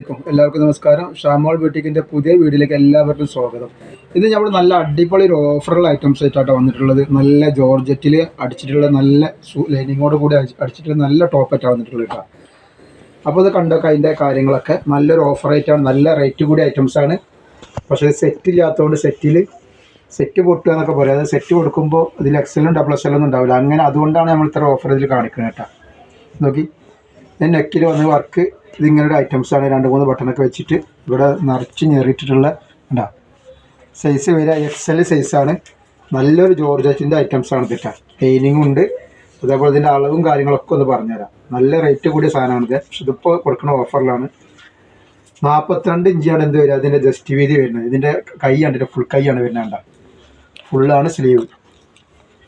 എല്ലാവർക്കും നമസ്കാരം. ഷാമോൾ ബ്യൂട്ടിക്കിന്റെ പുതിയ വീഡിയോയിലേക്ക് എല്ലാവർക്കും സ്വാഗതം. ഇത് നമ്മൾ നല്ല അടിപൊളി ഒരു ഓഫറുള്ള ഐറ്റംസ് ആയിട്ടാണ് വന്നിട്ടുള്ളത്. നല്ല ജോർജറ്റിൽ അടിച്ചിട്ടുള്ള നല്ല ലൈനിങ്ങോട് കൂടി അടിച്ച് അടിച്ചിട്ടുള്ള നല്ല ടോപ്പായിട്ടാണ് വന്നിട്ടുള്ളത് കേട്ടോ അപ്പോൾ ഇത് കണ്ടൊക്കെ അതിന്റെ കാര്യങ്ങളൊക്കെ. നല്ലൊരു ഓഫർ ആയിട്ടാണ് നല്ല റേറ്റ് കൂടി ഐറ്റംസ് ആണ്. പക്ഷേ സെറ്റ് ഇല്ലാത്തതുകൊണ്ട് സെറ്റിൽ സെറ്റ് പൊട്ടുക എന്നൊക്കെ പറയാം. അത് സെറ്റ് കൊടുക്കുമ്പോൾ അതിൽ എക്സലും ഡബിൾ എക്സലും ഒന്നും ഉണ്ടാവില്ല. അങ്ങനെ അതുകൊണ്ടാണ് നമ്മൾ ഇത്ര ഓഫർ ഇതിൽ കാണിക്കുന്നത് കേട്ടോ നോക്കി. നെക്കിൽ വന്ന് വർക്ക് ഇതിങ്ങനെ ഐറ്റംസ് ആണ് രണ്ട് മൂന്ന് ബട്ടണൊക്കെ വെച്ചിട്ട് ഇവിടെ നിറച്ച് ഞെറിയിട്ടിട്ടുള്ള ഉണ്ടാ സൈസ് വരിക എക്സ് എൽ സൈസാണ് നല്ലൊരു ജോർജറ്റിന്റെ ഐറ്റംസ് ആണ് ഇതിട്ട. പെയിനിങ്ങും ഉണ്ട്. അതേപോലെ ഇതിന്റെ അളവും കാര്യങ്ങളൊക്കെ ഒന്ന് പറഞ്ഞുതരാം. നല്ല റേറ്റ് കൂടിയ സാധനമാണിത്. പക്ഷെ ഇതിപ്പോൾ കൊടുക്കുന്ന ഓഫറിലാണ് നാൽപ്പത്തിരണ്ട് ഇഞ്ചാണ് എന്ത് വരിക? അതിന്റെ ജസ്റ്റ് വീതി വരുന്നത്. ഇതിന്റെ കൈയാണ് ഇതിന്റെ ഫുൾ കൈയാണ് വരുന്നത് ഫുള്ളാണ് സ്ലീവ്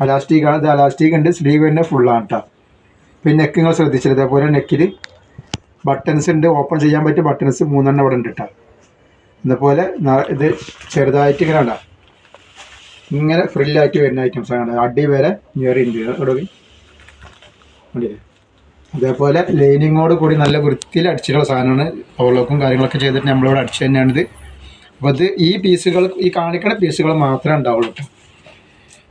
അലാസ്റ്റിക് ആണ്. ഇത് അലാസ്റ്റിക് ഉണ്ട്. സ്ലീവ് തന്നെ ഫുള്ളാണ് കേട്ടോ പിന്നെ നെക്ക് നിങ്ങൾ ശ്രദ്ധിച്ചത് അതേപോലെ നെക്കിൽ ബട്ടൺസ് ഉണ്ട് ഓപ്പൺ ചെയ്യാൻ പറ്റിയ ബട്ടൺസ് മൂന്നെണ്ണം അവിടെ ഉണ്ട് കേട്ടോ ഇതുപോലെ ഇത് ചെറുതായിട്ട് ഇങ്ങനെ ഉണ്ടാ ഇങ്ങനെ ഫ്രില്ലായിട്ട് വരുന്ന ഐറ്റംസ് ആണ്. അടി വരെ ഞെറി ഉണ്ട്. ഇവിടെ അതേപോലെ ലൈനിങ്ങോട് കൂടി നല്ല വൃത്തിയിൽ അടിച്ചിട്ടുള്ള സാധനമാണ്. ഓവർലോക്കും കാര്യങ്ങളൊക്കെ ചെയ്തിട്ട് നമ്മളിവിടെ അടിച്ചു തന്നെയാണിത്. അപ്പോൾ ഇത് ഈ പീസുകൾ ഈ കാണിക്കണ പീസുകൾ മാത്രമേ ഉണ്ടാവുള്ളൂ കേട്ടോ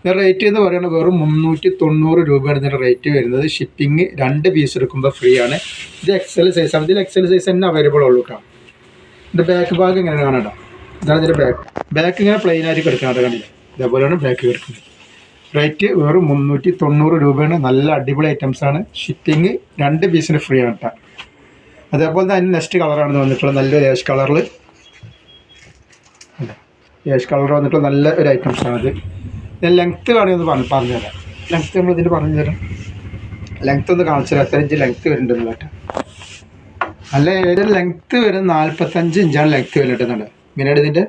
ഇതിന്റെ റേറ്റ് എന്ന് പറയുന്നത് വെറും മുന്നൂറ്റി തൊണ്ണൂറ് രൂപയാണ് ഇതിന്റെ റേറ്റ് വരുന്നത്. ഷിപ്പിംഗ് രണ്ട് പീസ് എടുക്കുമ്പോൾ ഫ്രീ ആണ്. ഇത് എക്സൽ സൈസ് ആണ്. ഇതിൽ എക്സൽ സൈസ് തന്നെ അവൈലബിൾ ഉള്ളൂ കേട്ടോ ഇതിന്റെ ബാക്ക് ഭാഗം ഇങ്ങനെ കാണാം ഇതാണ് ഇതിന്റെ ബാക്ക് ബാക്ക് ഇങ്ങനെ പ്ലെയിൻ ആയിട്ട് കിടക്കുന്നത് കണ്ടില്ല? ഇതേപോലെയാണ് ബാക്ക് കിടക്കുന്നത്. റേറ്റ് വെറും മുന്നൂറ്റി തൊണ്ണൂറ് രൂപയാണ്. നല്ല അടിപൊളി ഐറ്റംസ് ആണ്. ഷിപ്പിംഗ് രണ്ട് പീസിന് ഫ്രീ ആണ് കേട്ടോ അതേപോലെ തന്നെ നെക്സ്റ്റ് കളറാണ് വന്നിട്ടുള്ളത്. നല്ലൊരു ഏഷ് കളറിൽ ലേഷ് കളർ വന്നിട്ടുള്ള നല്ല ഒരു ഐറ്റംസ് ആണത് ഞാൻ ലെങ്ത്ത് വേണമെന്ന് പറഞ്ഞു പറഞ്ഞുതരാം. ലെങ്ത്ത് നമ്മൾ ഇതിൽ പറഞ്ഞു തരാം ലെങ്ത്ത് ഒന്ന് കാണിച്ചു തരാം. എത്ര ഇഞ്ച് ലെങ്ത്ത് വരുന്നുണ്ടെന്ന് കേട്ടോ. നല്ല ഇതിന്റെ ലെങ്ത്ത് വരുന്നത് നാൽപ്പത്തഞ്ച് ഇഞ്ചാണ് ലെങ്ത്ത് വരുന്നുണ്ടെന്നുണ്ട് ഇങ്ങനെയാണ് ഇതിന്റെ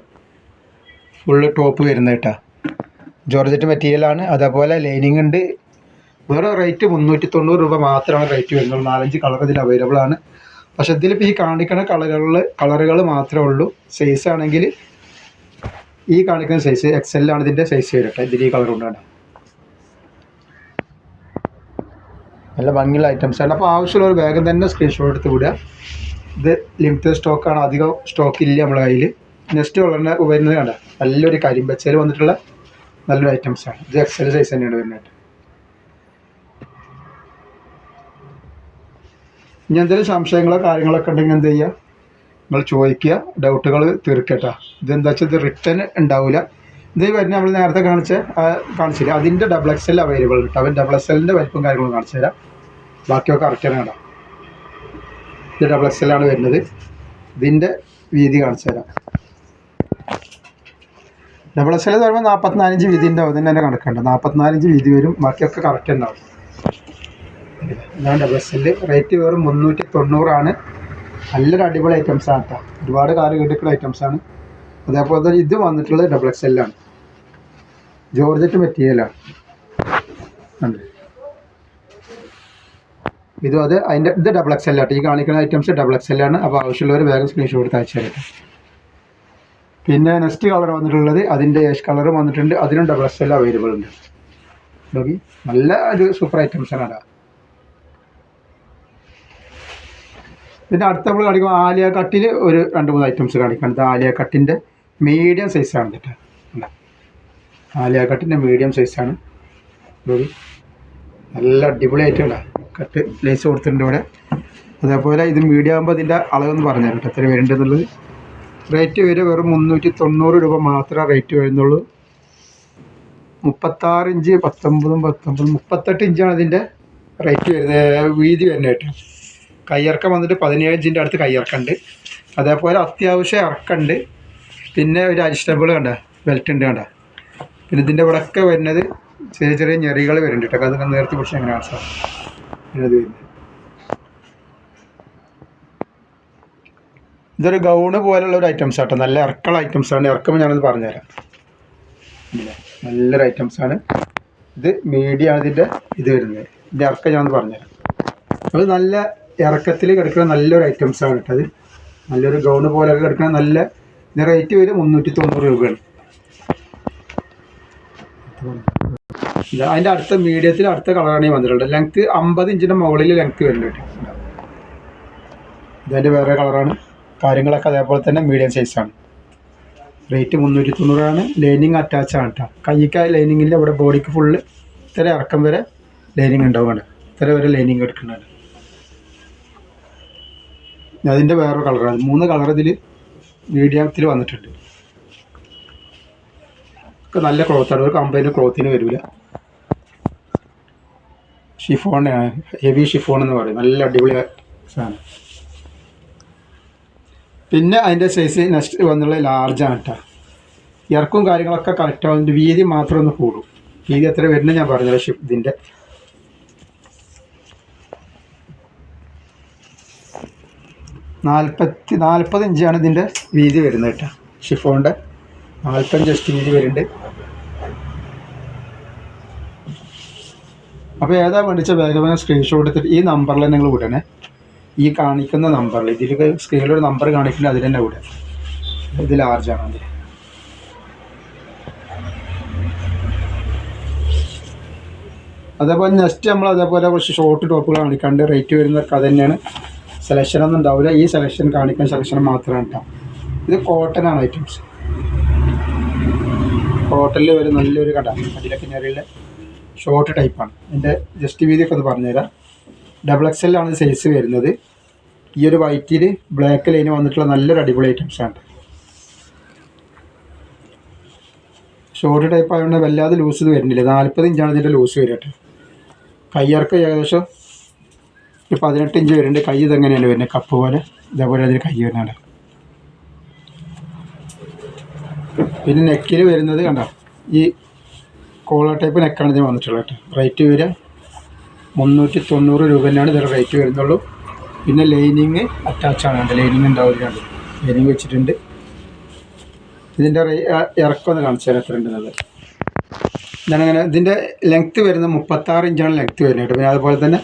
ഫുള്ള് ടോപ്പ് വരുന്നത് കേട്ടോ. ജോർജറ്റ് മെറ്റീരിയലാണ് അതേപോലെ ലൈനിങ് ഉണ്ട്. വേറെ റേറ്റ് മുന്നൂറ്റി തൊണ്ണൂറ് രൂപ മാത്രമാണ് റേറ്റ് വരുന്നത്. നാലഞ്ച് കളർ ഇതിൽ അവൈലബിൾ ആണ്. പക്ഷെ ഇതിലിപ്പോൾ ഈ കാണിക്കണ കളറുകളിൽ കളറുകൾ മാത്രമേ ഉള്ളൂ. സൈസ് ആണെങ്കിൽ ഈ കാണിക്കുന്ന സൈസ് എക്സ് ആണ് ഇതിന്റെ സൈസ് വരട്ടെ ഇതിൽ ഈ കളർ കൊണ്ടാണ് നല്ല ഭംഗിയുള്ള ഐറ്റംസ് ആണ്. അപ്പോൾ ആവശ്യമുള്ള ഒരു വേഗം തന്നെ സ്ക്രീൻഷോട്ട് എടുത്ത് വിടുക. ഇത് ലിമിറ്റഡ് സ്റ്റോക്കാണ് അധികം സ്റ്റോക്ക് ഇല്ല നമ്മുടെ കയ്യിൽ നെക്സ്റ്റ് കളറിന് വരുന്നത് കണ്ട. നല്ലൊരു കരിമ്പച്ചയിൽ വന്നിട്ടുള്ള നല്ലൊരു ഐറ്റംസ് ആണ്. ഇത് എക്സൽ സൈസ് തന്നെയാണ് വരുന്നത്. ഇനി എന്തെങ്കിലും സംശയങ്ങളോ കാര്യങ്ങളൊക്കെ ഉണ്ടെങ്കിൽ എന്ത് ചെയ്യുക നിങ്ങൾ ചോദിക്കുക ഡൗട്ടുകൾ തീർക്കട്ടോ. ഇതെന്താ വെച്ചാൽ ഇത് റിട്ടേൺ ഉണ്ടാവില്ല ഇത് വരുന്ന നമ്മൾ നേരത്തെ കാണിച്ച കാണിച്ചില്ല? അതിന്റെ ഡബിൾ എക്സ് എൽ അവൈലബിൾ കിട്ടും. അവൻ ഡബിൾ എക്സ് എല്ലിന്റെ വലിപ്പം കാര്യങ്ങളും കാണിച്ചു തരാം. ബാക്കിയൊക്കെ കറക്റ്റാണ് കേട്ടോ. ഇത് ഡബിൾ എക്സ് എൽ ആണ് വരുന്നത്. ഇതിന്റെ വീതി കാണിച്ചു തരാം. ഡബിൾ എക്സ് എൽ എന്ന് പറയുമ്പോൾ നാൽപ്പത്തിനാലഞ്ച് വീതി ഉണ്ടാവും. ഇതിന്റെ തന്നെ കണക്കുണ്ട് നാൽപ്പത്തിനാലഞ്ച് വീതി വരും. ബാക്കിയൊക്കെ കറക്റ്റ് ഉണ്ടാവും ഇതാണ് ഡബിൾ എക്സ് എൽ റേറ്റ് വെറും മുന്നൂറ്റി തൊണ്ണൂറാണ്. നല്ലൊരു അടിപൊളി ഐറ്റംസ് ആണ് കേട്ടോ ഒരുപാട് കാലം കിട്ടിയിട്ടുള്ള ഐറ്റംസ് ആണ്. അതേപോലെ തന്നെ ഇത് വന്നിട്ടുള്ളത് ഡബിൾ എക്സ് എല്ലാണ് ജോർജറ്റ് മെറ്റീരിയലാണ് ഉണ്ട് ഇതും അത് അതിന്റെ ഇത് ഡബിൾ എക്സ് എല്ലാട്ട് ഈ കാണിക്കുന്ന ഐറ്റംസ് ഡബിൾ എക്സ് എല്ലാണ് അപ്പോൾ ആവശ്യമുള്ളവർ വേഗം സ്ക്രീൻഷോട്ട് അയച്ചു തരട്ടെ. പിന്നെ നെക്സ്റ്റ് കളർ വന്നിട്ടുള്ളത് അതിന്റെ ഏഷ് കളറും വന്നിട്ടുണ്ട്. അതിനും ഡബിൾ എക്സ് എൽ അവൈലബിൾ ഉണ്ട്. നോക്കി? നല്ല ഒരു സൂപ്പർ ഐറ്റംസ് ആണ് അതാ പിന്നെ അടുത്ത നമ്മൾ കാണിക്കുമ്പോൾ ആലിയ കട്ടിൽ ഒരു രണ്ട് മൂന്ന് ഐറ്റംസ് കാണിക്കണം. ഇത് ആലിയ കട്ടിന്റെ മീഡിയം സൈസാണ് കേട്ടോ? ആലിയ കട്ടിന്റെ മീഡിയം സൈസാണ് നല്ല അടിപൊളി ആയിട്ടുണ്ട് കട്ട്. ലേസ് കൊടുത്തിട്ടുണ്ട് ഇവിടെ. അതേപോലെ ഇത് മീഡിയം ആകുമ്പോൾ ഇതിന്റെ അളവെന്ന് പറഞ്ഞു കേട്ടോ. എത്ര വരേണ്ടതെന്നുള്ളത് റേറ്റ് വരെ വെറും മുന്നൂറ്റി തൊണ്ണൂറ് രൂപ മാത്രമേ റേറ്റ് വരുന്നുള്ളൂ. മുപ്പത്താറ് ഇഞ്ച് പത്തൊമ്പതും പത്തൊമ്പതും മുപ്പത്തെട്ട് ഇഞ്ചാണ് ഇതിന്റെ റേറ്റ് വരുന്നത്. വീതി വരുന്നത് കേട്ടോ. കയ്യിറക്കം വന്നിട്ട് പതിനേഴ് ഇഞ്ചിന്റെ അടുത്ത് കയ്യിറക്കമുണ്ട് അതേപോലെ അത്യാവശ്യം ഇറക്കമുണ്ട് പിന്നെ ഒരു അരിസ്റ്റബിൾ കണ്ട? ബെൽറ്റ് ഉണ്ട് കണ്ട? പിന്നെ ഇതിന്റെ ഇവിടെയൊക്കെ വരുന്നത് ചെറിയ ചെറിയ ഞെറികൾ വരുന്നുണ്ട് കേട്ടോ. അതൊക്കെ നേരത്തെ പിടിച്ച് എങ്ങനെയാണ് സാർ? ഇത് വരുന്നത്. ഇതൊരു ഗൗണ് പോലുള്ള ഒരു ഐറ്റംസ് ആട്ടോ. നല്ല ഇറക്കുള്ള ഐറ്റംസ് ആണ്. ഇറക്കുമ്പോൾ ഞാനത് പറഞ്ഞുതരാം? നല്ലൊരു ഐറ്റംസ് ആണ്. ഇത് മീഡിയമാണ് ഇതിന്റെ ഇത് വരുന്നത്. ഇതിന്റെ ഇറക്കം ഞാനത് പറഞ്ഞുതരാം. അത് നല്ല ഇറക്കത്തിൽ കിടക്കുന്ന നല്ലൊരു ഐറ്റംസ് ആണ് കേട്ടത് നല്ലൊരു ഗൗൺ പോലെയൊക്കെ കിടക്കുന്ന നല്ല ഇതിന് റേറ്റ് വരും മുന്നൂറ്റി തൊണ്ണൂറ് രൂപയാണ്. അതിന്റെ അടുത്ത മീഡിയത്തിൽ അടുത്ത കളറാണ് ഈ വന്നിട്ടുള്ളത് ലെങ്ത് അമ്പത് ഇഞ്ചിന്റെ മുകളിൽ ലെങ്ത് വരുന്നുണ്ട് ഇതിന്റെ വേറെ കളറാണ് കാര്യങ്ങളൊക്കെ അതേപോലെ തന്നെ മീഡിയം സൈസാണ് റേറ്റ് മുന്നൂറ്റി തൊണ്ണൂറാണ് ലൈനിങ് അറ്റാച്ച് ആണ് കേട്ടോ. കൈക്ക് ലൈനിങ്ങിന്റെ ഇവിടെ ബോഡിക്ക് ഫുള്ള് ഇത്ര ഇറക്കം വരെ ലൈനിങ് ഉണ്ടാവുകയാണ് ഇത്ര വരെ ലൈനിങ് എടുക്കുന്നുണ്ട്. അതിന്റെ വേറൊരു കളറാണ് മൂന്ന് കളർ ഇതിൽ മീഡിയത്തിൽ വന്നിട്ടുണ്ട്. ഒക്കെ നല്ല ക്ലോത്താണ് ഒരു കമ്പനി ക്ലോത്തിന് വരില്ല ഷിഫോണാണ് ഹെവി ഷിഫോൺ എന്ന് പറയും. നല്ല അടിപൊളി സാധനം. പിന്നെ അതിന്റെ സൈസ് നെക്സ്റ്റ് വന്നുള്ള ലാർജാണ് കേട്ടോ ഇറക്കും കാര്യങ്ങളൊക്കെ കറക്റ്റ് ആവുന്നുണ്ട്. വീതി മാത്രം ഒന്ന് കൂടും. വീതി എത്ര വരുന്നത് ഞാൻ പറഞ്ഞത് ഷിഫ് ഇതിന്റെ നാൽപ്പത്തി നാൽപ്പത് ഇഞ്ചാണ് ഇതിന്റെ വീതി വരുന്നത് കേട്ടോ. ഷിഫോണിന്റെ നാൽപ്പത്തഞ്ച് എസ്റ്റ് വീതി വരുന്നുണ്ട്. അപ്പോൾ ഏതാ വേണ്ടിച്ച വേഗം വേഗം സ്ക്രീൻഷോട്ട് എടുത്തിട്ട് ഈ നമ്പറിൽ നിങ്ങൾ വിടണേ. ഈ കാണിക്കുന്ന നമ്പറിൽ ഇതിൽ സ്ക്രീനിലൊരു നമ്പർ കാണിക്കില്ല അതിൽ തന്നെ വിടുക ഇത് ലാർജാണ് അതിൽ അതേപോലെ നെക്സ്റ്റ് നമ്മൾ അതേപോലെ കുറച്ച് ഷോർട്ട് ടോപ്പുകൾ കാണിക്കാണ്ട് റേറ്റ് വരുന്നവർക്ക് അത് തന്നെയാണ്. സെലക്ഷൻ ഒന്നും ഉണ്ടാവില്ല ഈ സെലക്ഷൻ കാണിക്കാൻ സെലക്ഷൻ മാത്രമാണ് കേട്ടോ ഇത് കോട്ടൺ ആണ് ഐറ്റംസ് കോട്ടണിൽ ഒരു നല്ലൊരു കട. അതിലൊക്കെ കിണറിലെ ഷോർട്ട് ടൈപ്പാണ് എന്റെ ജസ്റ്റ് വീതിയൊക്കെ ഒന്ന് പറഞ്ഞുതരാം. ഡബിൾ എക്സ് എല്ലാണ് സൈസ് വരുന്നത്. ഈ ഒരു വൈറ്റിൽ ബ്ലാക്ക് ലൈന് വന്നിട്ടുള്ള നല്ലൊരു അടിപൊളി ഐറ്റംസ് ആണ് ഷോർട്ട് ടൈപ്പ് ആയതുകൊണ്ട് വല്ലാതെ ലൂസ് ഇത് വരുന്നില്ല. നാൽപ്പത് ഇഞ്ചാണ് ഇതിന്റെ ലൂസ് വരട്ടെ കയ്യർക്ക് ഏകദേശം ഒരു പതിനെട്ട് ഇഞ്ച് വരുന്നുണ്ട്. കൈ ഇതെങ്ങനെയാണ് വരുന്നത്? കപ്പ് പോലെ. ഇതേപോലെ അതിൽ കൈ വരുന്നുണ്ട്. പിന്നെ നെക്കിൽ വരുന്നത് കണ്ടോ? ഈ കോളർ ടൈപ്പ് നെക്കാണ് ഇതിന് വന്നിട്ടുള്ളത് കേട്ടോ. റേറ്റ് വരിക മുന്നൂറ്റി തൊണ്ണൂറ് രൂപ തന്നെയാണ് ഇതിന്റെ റേറ്റ് വരുന്നുള്ളൂ. പിന്നെ ലൈനിങ് അറ്റാച്ചാണ് കണ്ടത് ലൈനിങ് ഉണ്ടാവില്ല ലൈനിങ് വെച്ചിട്ടുണ്ട്. ഇതിന്റെ ഇറക്കം ഒന്ന് കാണിച്ചു തരാം എത്ര ഉണ്ടെന്നത് ഞാനങ്ങനെ ഇതിന്റെ ലെങ്ത്ത് വരുന്നത് മുപ്പത്താറ് ഇഞ്ചാണ് ലെങ്ത്ത് വരുന്നത് പിന്നെ അതുപോലെ തന്നെ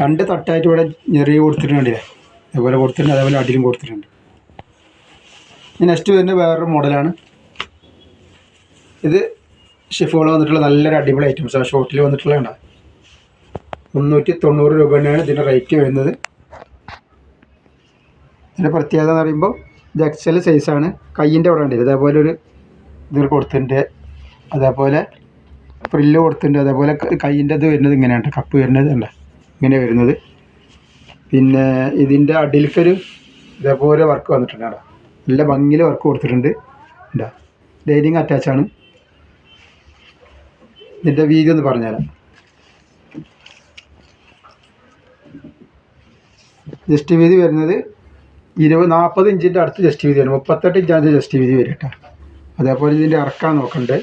രണ്ട് തട്ടായിട്ട് ഇവിടെ ഞെറിയ കൊടുത്തിട്ടുണ്ട്. അതുപോലെ കൊടുത്തിട്ടുണ്ട് അതേപോലെ അടിയിലും കൊടുത്തിട്ടുണ്ട്. നെക്സ്റ്റ് വരുന്ന വേറൊരു മോഡലാണ് ഇത് ഷിഫോൾ വന്നിട്ടുള്ള നല്ലൊരു അടിപൊളി ഐറ്റംസ് ആണ് ഷോർട്ടിൽ വന്നിട്ടുള്ളതാണ് മുന്നൂറ്റി തൊണ്ണൂറ് രൂപ തന്നെയാണ് ഇതിന്റെ റേറ്റ് വരുന്നത്. ഇതിന്റെ പ്രത്യേകത എന്ന് പറയുമ്പോൾ ഇത് എക്സൽ സൈസാണ് കയ്യിന്റെ അവിടെ ഉണ്ട്. അതേപോലെ ഒരു ഇത് കൊടുത്തിട്ടുണ്ട്. അതേപോലെ പ്രില്ല് കൊടുത്തിട്ടുണ്ട്. അതേപോലെ കയ്യിന്റെ ഇത് വരുന്നത് ഇങ്ങനെയാണ്. കപ്പ് വരുന്നത് ഉണ്ട് ഇങ്ങനെ വരുന്നത്. പിന്നെ ഇതിന്റെ അടിയിലേക്കൊരു ഇതേപോലെ വർക്ക് വന്നിട്ടുണ്ട് നല്ല ഭംഗിയിൽ വർക്ക് കൊടുത്തിട്ടുണ്ട്. ഉണ്ടാ ലൈനിങ് അറ്റാച്ചാണ് ഇതിന്റെ വീതി ഒന്ന് പറഞ്ഞുതരാം. ജസ്റ്റ് വീതി വരുന്നത് ഇരുപത് നാൽപ്പത് ഇഞ്ചിന്റെ അടുത്ത് ജസ്റ്റ് വീതി വരും. മുപ്പത്തെട്ട് ഇഞ്ചാണ് ജസ്റ്റ് വീതി വരും കേട്ടോ. അതേപോലെ ഇതിന്റെ ഇറക്കാൻ നോക്കണ്ടേ.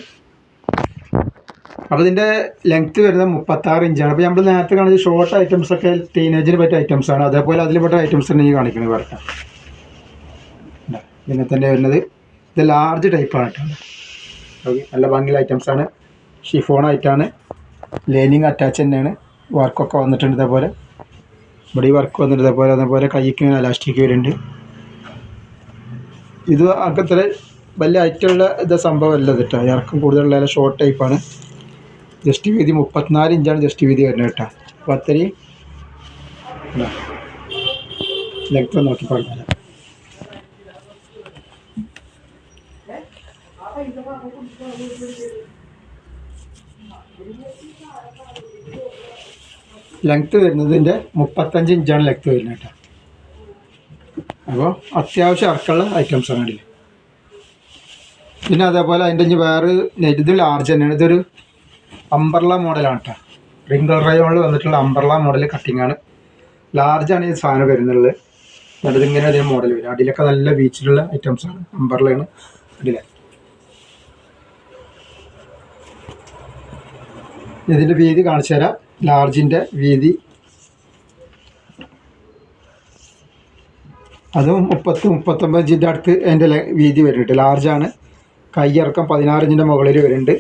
അപ്പോൾ ഇതിന്റെ ലെങ്ത്ത് വരുന്നത് മുപ്പത്താറ് ഇഞ്ചാണ് അപ്പോൾ നമ്മൾ നേരത്തെ കാണിച്ച ഷോർട്ട് ഐറ്റംസ് ഒക്കെ ടീനേജിന് പറ്റിയ ഐറ്റംസ് ആണ്. അതേപോലെ അതിൽ പെട്ട ഐറ്റംസ് തന്നെ ഈ കാണിക്കുന്നത് വരട്ടെ ഇതിനെ തന്നെ വരുന്നത് ഇത് ലാർജ് ടൈപ്പാണ് കേട്ടോ. നല്ല ഭംഗിയുള്ള ഐറ്റംസ് ആണ്. ഷിഫോൺ ആയിട്ടാണ് ലൈനിങ് അറ്റാച്ച് തന്നെയാണ്. വർക്കൊക്കെ വന്നിട്ടുണ്ട് ഇതേപോലെ. ഈ വർക്ക് വന്നിട്ട് ഇതേപോലെ. അതേപോലെ കൈക്ക് അലാസ്റ്റിക് വരുന്നുണ്ട്. ഇത് അങ്ങനത്തെ വലിയ ഐറ്റമുള്ള ഇത് സംഭവമല്ല കേട്ടോ. ഇറക്കം കൂടുതലുള്ള ഷോർട്ട് ടൈപ്പാണ് ജസ്റ്റ് വീതി മുപ്പത്തിനാല് ഇഞ്ചാണ് ജസ്റ്റ് വീതി വരുന്നത് കേട്ടോ. അപ്പോൾ അത്രയും ലെങ്ത് നോക്കി പറഞ്ഞാൽ ലെങ്ത് വരുന്നതിന്റെ മുപ്പത്തഞ്ച് ഇഞ്ചാണ് ലെങ്ത് വരുന്നത് കേട്ടോ. അപ്പോൾ അത്യാവശ്യം ഐറ്റംസ് ആണ് ഇതിൽ പിന്നെ അതേപോലെ അതിന്റെ വേറെ ഇത് ലാർജ് തന്നെയാണ്. ഇതൊരു അമ്പർല മോഡലാണ് കേട്ടോ റിംഗിൾ റയോണിൽ വന്നിട്ടുള്ള അംബർല മോഡൽ കട്ടിങ് ആണ്. ലാർജാണ് ഈ സാധനം വരുന്നുള്ളത്. എന്നിട്ട് ഇങ്ങനെ അതിന് മോഡൽ വരും. അടിയിലൊക്കെ നല്ല ബീച്ചിലുള്ള ആണ്. അമ്പർലയാണ് അടിയിലെ. ഇതിന്റെ വീതി കാണിച്ചു തരാം. ലാർജിന്റെ വീതി. അതും മുപ്പത്ത് മുപ്പത്തൊമ്പത് ഇഞ്ചിന്റെ അടുത്ത് അതിന്റെ വീതി വരുന്നുണ്ട്. ലാർജാണ് കൈയിറക്കം പതിനാറ് ഇഞ്ചിന്റെ മുകളിൽ വരുന്നുണ്ട്.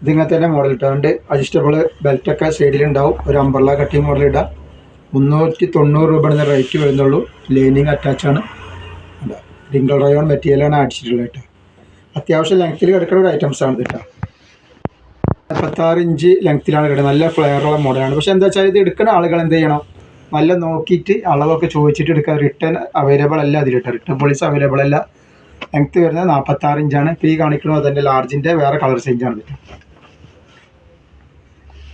ഇതിങ്ങനെ തന്നെ മോഡൽ ഇട്ടുകൊണ്ട് അഡ്ജസ്റ്റബിൾ ബെൽറ്റൊക്കെ സൈഡിലുണ്ടാവും ഒരു അമ്പർല കട്ടി മോഡൽ ഇടാം. മുന്നൂറ്റി തൊണ്ണൂറ് രൂപയുടെ റേറ്റ് വരുന്നുള്ളൂ. ലൈനിങ് അറ്റാച്ചാണ് റിംഗിൾ റയോൺ മെറ്റീരിയലാണ് അടിച്ചിട്ടുള്ളത് കേട്ടോ. അത്യാവശ്യം ലെങ്ത്തിൽ കിടക്കുന്ന ഒരു ഐറ്റംസ് ആണ് കേട്ടോ. മുപ്പത്താറ് ഇഞ്ച് ലെങ്ത്തിലാണ് കിട്ടുന്നത് നല്ല ഫ്ലെയറുള്ള മോഡലാണ് പക്ഷെ എന്താ വെച്ചാൽ ഇത് എടുക്കുന്ന ആളുകൾ എന്ത് ചെയ്യണം? നല്ല നോക്കിയിട്ട് അളവൊക്കെ ചോദിച്ചിട്ട് എടുക്കുക റിട്ടേൺ അവൈലബിൾ അല്ല അതിൽ കേട്ടോ. റിട്ടേൺ പോളിസി അവൈലബിൾ അല്ല. ലെങ്ത് വരുന്നത് നാൽപ്പത്താറ് ഇഞ്ചാണ്. ഇപ്പോൾ ഈ കാണിക്കുന്നത് അതിന്റെ ലാർജിന്റെ വേറെ കളർ ചേഞ്ചാണ് ഇത്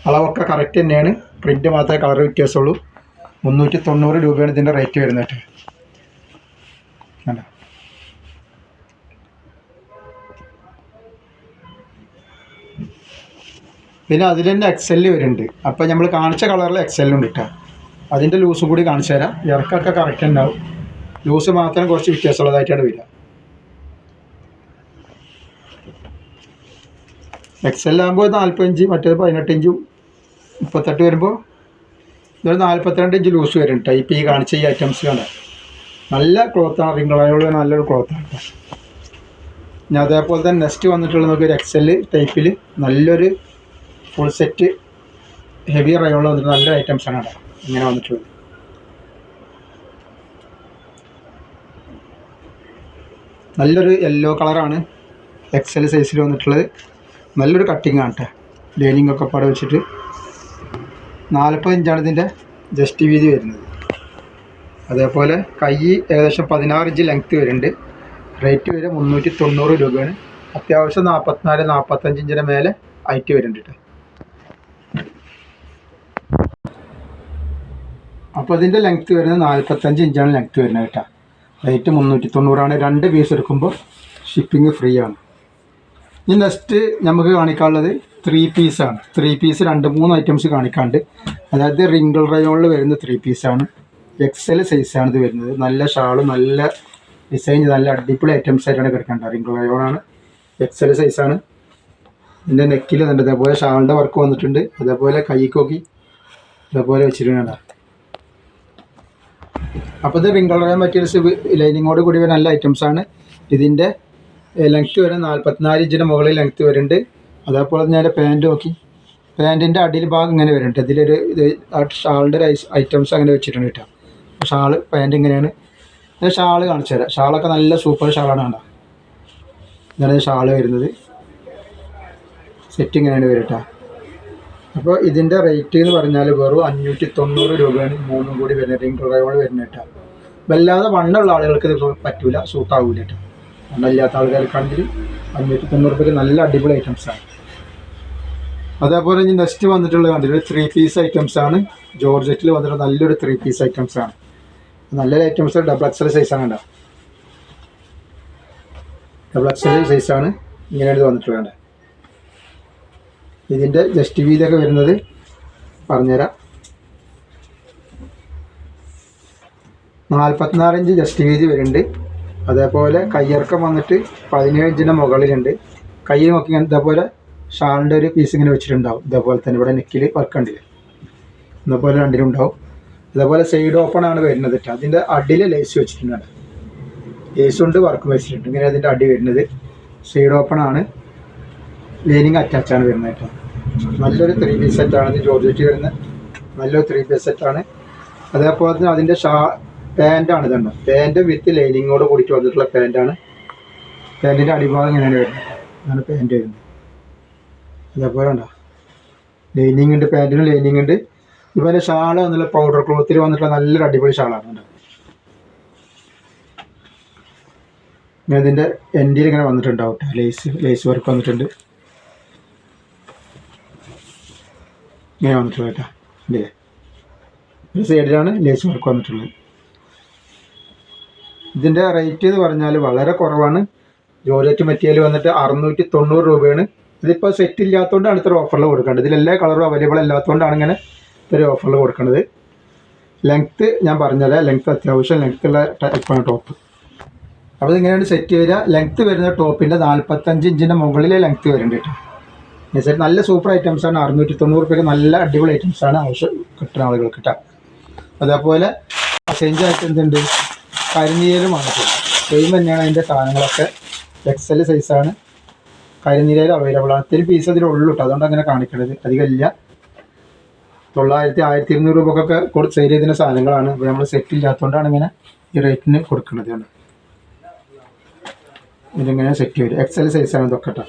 അളവൊക്കെ കറക്റ്റ് തന്നെയാണ്. പ്രിന്റ് മാത്രമേ കളർ വ്യത്യാസമുള്ളൂ. മുന്നൂറ്റി തൊണ്ണൂറ് രൂപയാണ് ഇതിന്റെ റേറ്റ് വരുന്നത് പിന്നെ അതിൽ തന്നെ എക്സെൽ വരുന്നുണ്ട്. അപ്പം നമ്മൾ കാണിച്ച കളറിൽ എക്സെല്ലുണ്ട് കേട്ടോ. അതിന്റെ ലൂസും കൂടി കാണിച്ചു തരാം. ഇറക്കൊക്കെ കറക്റ്റ് ഉണ്ടാവും. ലൂസ് മാത്രം കുറച്ച് വ്യത്യാസമുള്ളതായിട്ടാണ് വരിക. എക്സെല്ലാകുമ്പോൾ നാൽപ്പത്തഞ്ച് മറ്റേത് പതിനെട്ട് ഇഞ്ചും മുപ്പത്തെട്ട് വരുമ്പോൾ ഇതൊരു നാൽപ്പത്തിരണ്ട് ഇഞ്ച് ലൂസ് വരും ടൈപ്പ് ഈ കാണിച്ച ഈ ഐറ്റംസ് കണ്ട. നല്ല ക്ലോത്താണ് റിംഗിളായുള്ള നല്ലൊരു ക്ലോത്താണ് ഇനി അതേപോലെ തന്നെ നെക്സ്റ്റ് വന്നിട്ടുള്ള നമുക്ക് ഒരു എക്സെൽ ടൈപ്പിൽ നല്ലൊരു ഫുൾ സെറ്റ് ഹെവി റയോളിൽ വന്നിട്ട് നല്ലൊരു ഐറ്റംസ് ആണ് കേട്ടോ ഇങ്ങനെ വന്നിട്ടുള്ളത്. നല്ലൊരു യെല്ലോ കളറാണ് എക്സൽ സൈസിൽ വന്നിട്ടുള്ളത്. നല്ലൊരു കട്ടിങ് ആണ് കേട്ടോ ലൈനിങ് ഒക്കെ പാടെ വെച്ചിട്ട് നാൽപ്പത് ഇഞ്ചാണ് ഇതിന്റെ ജസ്റ്റ് വീതി വരുന്നത്. അതേപോലെ കൈ ഏകദേശം പതിനാറ് ഇഞ്ച് ലെങ്ത്ത് വരുന്നുണ്ട്. റേറ്റ് വരെ മുന്നൂറ്റി തൊണ്ണൂറ് രൂപയാണ്. അത്യാവശ്യം നാൽപ്പത്തിനാല് നാൽപ്പത്തഞ്ച് ഇഞ്ചിന്റെ മേലെ ഹൈറ്റ് വരുന്നുണ്ട് അപ്പോൾ ഇതിന്റെ ലെങ്ത്ത് വരുന്നത് നാൽപ്പത്തഞ്ച് ഇഞ്ചാണ് ലെങ്ത്ത് വരുന്നത് കേട്ടോ റേറ്റ് മുന്നൂറ്റി തൊണ്ണൂറാണ് രണ്ട് പീസ് എടുക്കുമ്പോൾ ഷിപ്പിംഗ് ഫ്രീ ആണ്. ഇനി നെക്സ്റ്റ് നമുക്ക് കാണിക്കാനുള്ളത് ത്രീ പീസാണ് ത്രീ പീസ് രണ്ട് മൂന്ന് ഐറ്റംസ് കാണിക്കാണ്ട്. അതായത് റിങ്കിൾ റയോണിൽ വരുന്ന ത്രീ പീസാണ് എക്സൽ സൈസാണ് ഇത് വരുന്നത്. നല്ല ഷാളും നല്ല ഡിസൈൻ നല്ല അടിപൊളി ഐറ്റംസ് ആയിട്ടാണ് കിടക്കേണ്ടത്. റിങ്കിൾ റയോണാണ് എക്സൽ സൈസാണ് ഇതിന്റെ നെക്കിൽ ഉണ്ട് അതേപോലെ ഷാളിന്റെ വർക്ക് വന്നിട്ടുണ്ട്. അതേപോലെ കൈക്കോക്കി അതേപോലെ വെച്ചിട്ടുണ്ട് അപ്പോൾ ഇത് റിംഗ് കളർ മെറ്റീരിയൽസ് ലൈനിങ്ങോട് കൂടി വരുന്ന നല്ല ഐറ്റംസ് ആണ്. ഇതിന്റെ ലെങ്ത് വരെ നാൽപ്പത്തിനാല് ഇഞ്ചിന് മുകളിൽ ലെങ്ത്ത് വരുന്നുണ്ട്. അതേപോലെ ഞാൻ പാന്റ് നോക്കി. പാന്റിന്റെ അടിയിൽ ഭാഗം ഇങ്ങനെ വരുന്നുണ്ട് ഇതിലൊരു ഇത് ഷാളിന്റെ ഒരു ഐറ്റംസ് അങ്ങനെ വെച്ചിട്ടുണ്ട് കേട്ടോ. ഷാൾ പാന്റ് ഇങ്ങനെയാണ്. ഞാൻ ഷാൾ കാണിച്ചു തരാം. ഷാളൊക്കെ നല്ല സൂപ്പർ ഷാളാണ് കണ്ടോ. ഇതാണ് ഷാൾ വരുന്നത്. സെറ്റ് ഇങ്ങനെയാണ് വരട്ടോ അപ്പോൾ ഇതിന്റെ റേറ്റ് എന്ന് പറഞ്ഞാൽ വെറും അഞ്ഞൂറ്റി തൊണ്ണൂറ് രൂപയാണ് മൂന്നും കൂടി വരുന്നത്. റിംഗ് ഡ്രൈവർ വരുന്നത് കേട്ടോ. വല്ലാതെ വണ്ണുള്ള ആളുകൾക്ക് ഇത് പറ്റൂല. സൂട്ടാവൂല കേട്ടോ. വണ്ണമില്ലാത്ത ആൾക്കാർക്കാണെങ്കിൽ അഞ്ഞൂറ്റി തൊണ്ണൂറ് രൂപയ്ക്ക് നല്ല അടിപൊളി ഐറ്റംസ് ആണ്. അതേപോലെ ഇനി നെക്സ്റ്റ് വന്നിട്ടുള്ള കണ്ടിട്ട് ത്രീ പീസ് ഐറ്റംസ് ആണ്. ജോർജറ്റിൽ വന്നിട്ട് നല്ലൊരു ത്രീ പീസ് ഐറ്റംസ് ആണ്. നല്ലൊരു ഐറ്റംസ് ഡബിൾ എക്സൽ സൈസാണ് കേട്ടോ ഡബിൾ എക്സൽ ആണ് ഇങ്ങനെ ഇത് വന്നിട്ടുള്ളത് ഇതിന്റെ ജസ്റ്റ് വീതിയൊക്കെ വരുന്നത് പറഞ്ഞുതരാം. നാൽപ്പത്തിനാല് ഇഞ്ച് ജസ്റ്റ് വീതി വരുന്നുണ്ട്. അതേപോലെ കയ്യിറക്കം വന്നിട്ട് പതിനേഴ് ഇഞ്ചിന്റെ മുകളിലുണ്ട്. കൈ നോക്കി ഇതേപോലെ ഷാളിന്റെ ഒരു പീസ് ഇങ്ങനെ വെച്ചിട്ടുണ്ടാവും. ഇതേപോലെ തന്നെ ഇവിടെ നെക്കിൽ വർക്ക് ഉണ്ടില്ലേ ഇതേപോലെ രണ്ടിലും ഉണ്ടാവും. ഇതേപോലെ സൈഡ് ഓപ്പൺ ആണ് വരുന്നത് അതിന്റെ അടിയിൽ ലേസ് വെച്ചിട്ടുണ്ട് ലേസ് കൊണ്ട് വർക്ക് വെച്ചിട്ടുണ്ട്. ഇങ്ങനെ അതിന്റെ അടി വരുന്നത്. സൈഡ് ഓപ്പൺ ആണ്. ലൈനിങ് അറ്റാച്ച് ആണ് വരുന്നത് കേട്ടോ നല്ലൊരു ത്രീ പീസ് സെറ്റാണ് ഇത് ജോർജറ്റ് വരുന്ന നല്ലൊരു ത്രീ പീസ് സെറ്റാണ് അതേപോലെ തന്നെ അതിന്റെ ഷാ പാന്റാണ് ഇതുണ്ട്. പാന്റ് വിത്ത് ലൈനിങ്ങോട് കൂടിയിട്ട് വന്നിട്ടുള്ള പാന്റാണ് പാന്റിന്റെ അടിഭാഗം ഇങ്ങനെയാണ് വരുന്നത്. അതാണ് പാന്റ് വരുന്നത്. അതേപോലെ ഉണ്ടോ ലൈനിങ് ഉണ്ട് പാന്റിന് ലൈനിങ് ഉണ്ട്. ഇവന്റെ ഷാൾ നല്ല പൗഡർ ക്ലോത്തിൽ വന്നിട്ടുള്ള നല്ലൊരു അടിപൊളി ഷാളാണ് കേട്ടോ ഞാൻ ഇതിന്റെ എൻഡിൽ ഇങ്ങനെ വന്നിട്ടുണ്ടാവും ലേസ് ലേസ് വർക്ക് വന്നിട്ടുണ്ട്. ഇങ്ങനെ വന്നിട്ടുള്ളത് കേട്ടോ അല്ലേ സൈഡിലാണ് ലേസ് വർക്ക് വന്നിട്ടുള്ളത്. ഇതിന്റെ റേറ്റ് എന്ന് പറഞ്ഞാൽ വളരെ കുറവാണ്. ജോർജറ്റ് മെറ്റീരിയൽ വന്നിട്ട് അറുന്നൂറ്റി തൊണ്ണൂറ് രൂപയാണ്. ഇതിപ്പോൾ സെറ്റ് ഇല്ലാത്തതുകൊണ്ടാണ് ഇത്ര ഓഫറിൽ കൊടുക്കേണ്ടത്. ഇതിൽ എല്ലാ കളറും അവൈലബിൾ അല്ലാത്തതുകൊണ്ടാണ് ഇങ്ങനെ ഇത്ര ഓഫറിൽ കൊടുക്കുന്നത് ലെങ്ത്ത് ഞാൻ പറഞ്ഞുതരാം. ലെങ്ത്ത് അത്യാവശ്യം ലെങ്ത്ത് ഉള്ള ടൈപ്പാണ് ടോപ്പ് അപ്പോൾ ഇതിങ്ങനെയാണ് സെറ്റ് വരിക. ലെങ്ത്ത് വരുന്ന ടോപ്പിന്റെ നാൽപ്പത്തഞ്ച് ഇഞ്ചിന്റെ മുകളിൽ ലെങ്ത്ത് വരുന്നുണ്ട് കേട്ടോ നല്ല സൂപ്പർ ഐറ്റംസ് ആണ്. അറുന്നൂറ്റി തൊണ്ണൂറ് രൂപയ്ക്ക് നല്ല അടിപൊളി ഐറ്റംസ് ആണ് ആവശ്യം കിട്ടുന്ന ആളുകൾക്ക് കേട്ടോ അതേപോലെ ചേഞ്ച് ആയിട്ട് എന്തുണ്ട്? വന്നിട്ടുണ്ട് സെയിം തന്നെയാണ് അതിന്റെ സാധനങ്ങളൊക്കെ. എക്സൽ സൈസാണ് കരിനീരയിൽ അവൈലബിൾ ആണ്. ഇത്തിരി പീസ് അതിലുള്ളൂ കേട്ടോ അതുകൊണ്ട് അങ്ങനെ കാണിക്കണത് അധികമില്ല തൊള്ളായിരത്തി ആയിരത്തി ഇരുന്നൂറ് രൂപക്കൊക്കെ കൊടുത്ത് സെയിൽ ചെയ്തിരുന്ന സാധനങ്ങളാണ്. അപ്പോൾ നമ്മൾ സെറ്റ് ഇല്ലാത്തതുകൊണ്ടാണ് ഇങ്ങനെ ഈ റേറ്റിന് കൊടുക്കുന്നത് ഇതിങ്ങനെ സെറ്റ് വരും എക്സൽ സൈസാണ് ഇതൊക്കെ കേട്ടോ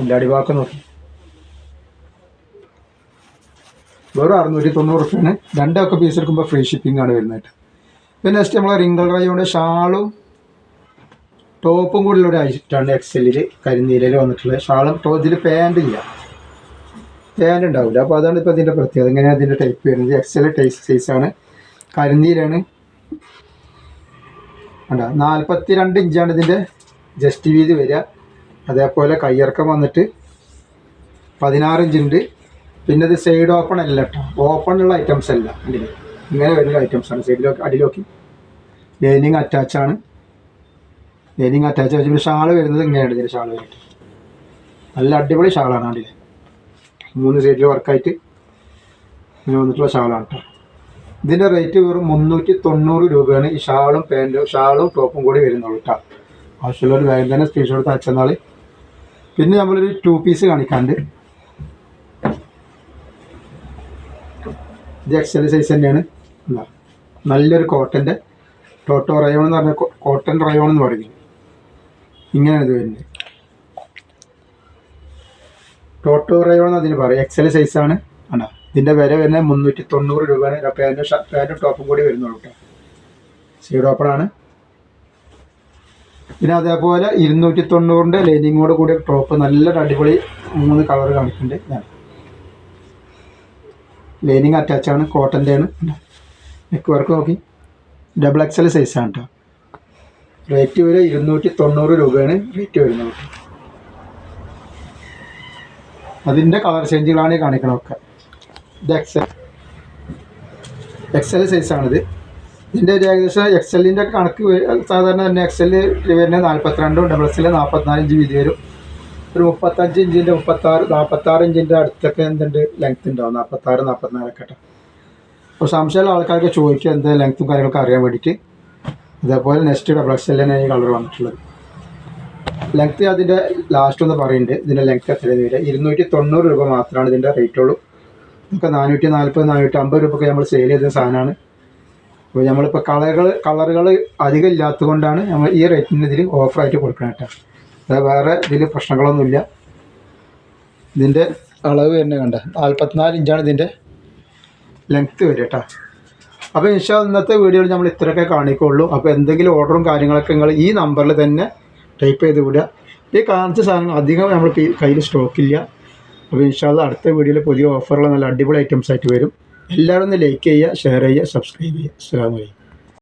എന്റെ അടിവാക്കം നോക്കി. വെറും അറുന്നൂറ്റി തൊണ്ണൂറ് റുപ്യാണ്. രണ്ടൊക്കെ പീസ് എടുക്കുമ്പോൾ ഫ്രീ ഷിപ്പിംഗ് ആണ് വരുന്നത് പിന്നെ നെക്സ്റ്റ് നമ്മളെ റിങ്കിൾ റയോണ്ട് ഷാളും ടോപ്പും കൂടി ഒരു ഐറ്റാണ് എക്സലിൽ കരിനീലയിൽ വന്നിട്ടുള്ളത് ഷാളും ഇതിൽ പാന്റ് ഇല്ല. പാന്റ് ഉണ്ടാവില്ല അപ്പോൾ അതാണ് ഇപ്പോൾ ഇതിന്റെ പ്രത്യേകത. ഇങ്ങനെയാണ് ഇതിന്റെ ടൈപ്പ് വരുന്നത്. എക്സൽ ടൈസ് സൈസാണ് കരിനീലാണ്. വേണ്ട നാൽപ്പത്തി രണ്ട് ഇഞ്ചാണ് ഇതിന്റെ ജസ്റ്റ് വീതി വരിക. അതേപോലെ കയ്യിറക്കം വന്നിട്ട് പതിനാറ് ഇഞ്ചുണ്ട് പിന്നെ ഇത് സൈഡ് ഓപ്പൺ അല്ല കേട്ടോ. ഓപ്പൺ ഉള്ള ഐറ്റംസ് അല്ല ഇതിൽ ഇങ്ങനെ വരുന്ന ഐറ്റംസ് ആണ്. സൈഡിലൊക്കെ അടിയിലൊക്കെ ലൈനിങ് അറ്റാച്ച് ആണ്. ലൈനിങ് അറ്റാച്ച് വെച്ച് പിന്നെ ഷാൾ വരുന്നത് ഇങ്ങനെയാണ് ഇതിന്റെ ഷാൾ വരുന്നത്. നല്ല അടിപൊളി ഷാളാണ് അതിൽ മൂന്ന് സൈഡിൽ വർക്കായിട്ട് ഇങ്ങനെ വന്നിട്ടുള്ള ഷാളാണ് കേട്ടോ. ഇതിന്റെ റേറ്റ് വെറും മുന്നൂറ്റി തൊണ്ണൂറ് രൂപയാണ്. ഈ ഷാളും പാന്റും ഷാളും ടോപ്പും കൂടി വരുന്നുള്ളൂ കേട്ടോ. ആവശ്യമുള്ളൊരു വേഗം തന്നെ സ്ക്രീൻഷോട്ട് അയച്ചെന്നാൽ പിന്നെ നമ്മളൊരു ടു പീസ് കാണിക്കാണ്ട്. ഇത് എക്സൽ സൈസ് തന്നെയാണ്. നല്ലൊരു കോട്ടന്റെ ടോട്ടോ റയോൺ എന്ന് പറഞ്ഞ കോട്ടൺ റയോൺ എന്ന് പറയുന്നത് ഇങ്ങനെയാണ് ഇത് വരുന്നത്. ടോട്ടോ റയോൺ എന്ന് അതിന് പറയും. എക്സൽ സൈസ് ആണ്. ഇതിന്റെ വില വരുന്നത് മുന്നൂറ്റി തൊണ്ണൂറ് രൂപയാണ് പാന്റും പാന്റും ടോപ്പും കൂടി വരുന്നുള്ളൂ കേട്ടോ സീഡ് ഓപ്പണാണ് പിന്നെ അതേപോലെ ഇരുന്നൂറ്റി തൊണ്ണൂറിന്റെ ലൈനിങ്ങോട് കൂടി ടോപ്പ് നല്ല അടിപൊളി മൂന്ന് കളർ കാണിക്കുന്നുണ്ട്. ഞാൻ ലൈനിങ് അറ്റാച്ച് ആണ്. കോട്ടന്റെ ആണ്. നെക്ക്. വർക്ക് നോക്കി ഡബിൾ എക്സൽ സൈസാണ് കേട്ടോ റേറ്റ് വരെ ഇരുന്നൂറ്റി തൊണ്ണൂറ് രൂപയാണ് റേറ്റ് വരുന്നത്. അതിന്റെ കളർ ചേഞ്ചുകളാണ് ഈ കാണിക്കണമൊക്കെ ഇത് എക്സൽ എക്സൽ സൈസാണിത് ഇതിന്റെ ഒരു ഏകദേശം എക്സലിന്റെ കണക്ക് സാധാരണ തന്നെ എക്സൽ വരുന്നത് നാൽപ്പത്തിരണ്ടും ഡബിൾ എക്സൽ നാൽപ്പത്തിനാല് ഇഞ്ച് വീതി വരും. ഒരു മുപ്പത്തഞ്ച് ഇഞ്ചിന്റെ മുപ്പത്താറ് നാൽപ്പത്താറ് ഇഞ്ചിന്റെ അടുത്തൊക്കെ എന്തുണ്ട് ലെങ്ത് ഉണ്ടാവും. നാൽപ്പത്താറ് നാൽപ്പത്തിനാലൊക്കെ കേട്ടോ അപ്പോൾ സംശയമുള്ള ആൾക്കാർക്ക് ചോദിക്കുക എന്താ ലെങ്ത്തും കാര്യങ്ങളൊക്കെ അറിയാൻ വേണ്ടിയിട്ട്. അതേപോലെ നെക്സ്റ്റ് ഡബിൾ ഈ കളർ വന്നിട്ടുള്ളത്. ലെങ്ത്ത് അതിന്റെ ലാസ്റ്റ് ഒന്ന് പറയുന്നുണ്ട് ഇതിന്റെ ലെങ്ത്ത് എത്രയെന്ന് വരിക ഇരുന്നൂറ്റി തൊണ്ണൂറ് രൂപ മാത്രമാണ് ഇതിന്റെ റേറ്റ് ഉള്ളൂ. നമുക്ക് നാനൂറ്റി നാൽപ്പത് നാനൂറ്റി അമ്പത് രൂപയ്ക്ക് നമ്മൾ സെയിൽ ചെയ്ത സാധനമാണ്. അപ്പോൾ നമ്മളിപ്പോൾ കളറുകൾ കളറുകൾ അധികം ഇല്ലാത്തത് കൊണ്ടാണ് നമ്മൾ ഈ റേറ്റിന് ഇതിൽ ഓഫറായിട്ട് കൊടുക്കണം കേട്ടോ. അത് വേറെ ഇതിൽ പ്രശ്നങ്ങളൊന്നുമില്ല. ഇതിന്റെ അളവ് തന്നെ കണ്ട? നാൽപ്പത്തിനാല് ഇഞ്ചാണ് ഇതിന്റെ ലെങ്ത്ത് വരിക കേട്ടോ. അപ്പോൾ ഇൻഷാ ഇന്നത്തെ വീഡിയോയിൽ നമ്മൾ ഇത്രയൊക്കെ കാണിക്കുള്ളൂ. അപ്പോൾ എന്തെങ്കിലും ഓർഡറും കാര്യങ്ങളൊക്കെ നിങ്ങൾ ഈ നമ്പറിൽ തന്നെ ടൈപ്പ് ചെയ്ത് വിടുക. ഈ കാണിച്ച സാധനങ്ങൾ അധികം നമ്മൾ കയ്യിൽ സ്റ്റോക്കില്ല അപ്പോൾ ഇൻഷാല്ല അടുത്ത വീഡിയോയിൽ പുതിയ ഓഫറുള്ള നല്ല അടിപൊളി ഐറ്റംസ് ആയിട്ട് വരും. എല്ലാവരും ഒന്ന് ലൈക്ക് ചെയ്യുക ഷെയർ ചെയ്യുക സബ്സ്ക്രൈബ് ചെയ്യുക. അസ്സാം വലൈക്കും